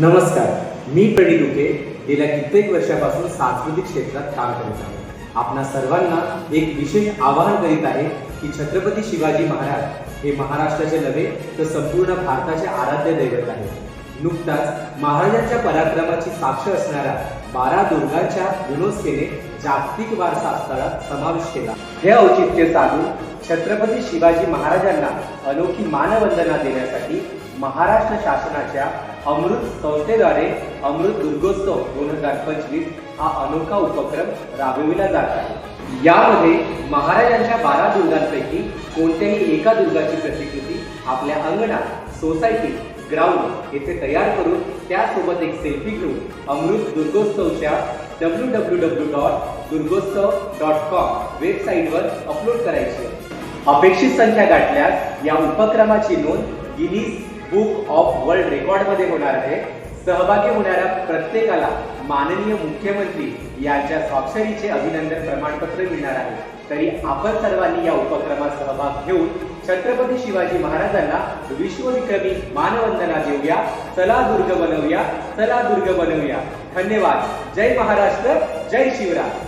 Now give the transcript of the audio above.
नमस्कार. मी प्रणी दुके गेल्या कित्येक वर्षापासून सांस्कृतिक क्षेत्रात काम करत आहे. आपणा सर्वांना एक विशेष आवाहन करीत आहे की छत्रपती शिवाजी महाराज हे महाराष्ट्राचे नव्हे तर संपूर्ण भारताचे आराध्य दैवत आहे नुकताच महाराजांच्या पराक्रमाची साक्ष असणाऱ्या बारा दुर्गांच्या युनेस्कोने जागतिक वारसा स्थळात समावेश केला. हे औचित्य साधून छत्रपती शिवाजी महाराजांना अनोखी मानवंदना देण्यासाठी महाराष्ट्र शासनाच्या अमृत संस्थेद्वारे अमृत दुर्गोत्सव दोन हजार पंचवीस हा अनोखा उपक्रम राबविला जात आहे. यामध्ये महाराजांच्या बारा दुर्गांपैकी कोणत्याही एका दुर्गाची प्रतिकृती आपल्या अंगणात सोसायटी ग्राउंड येथे तयार करून त्यासोबत एक सेल्फी घेऊन अमृत दुर्गोत्सवच्या W W W dot Durgotsav dot com वेबसाईटवर अपलोड करायची. अपेक्षित संख्या गाठल्यास या उपक्रमाची नोंद गिनीज बुक ऑफ वर्ल्ड रेकॉर्डमध्ये होणार आहे. सहभागी होणाऱ्या प्रत्येकाला माननीय मुख्यमंत्री यांच्या स्वाक्षरीचे अभिनंदन प्रमाणपत्र मिळणार आहे. तरी आपण सर्वांनी या उपक्रमात सहभाग घेऊन छत्रपती शिवाजी महाराजांना विश्वविक्रमी मानवंदना देऊया. चला दुर्ग बनवूया चला दुर्ग बनवूया. धन्यवाद. जय महाराष्ट्र जय शिवराय.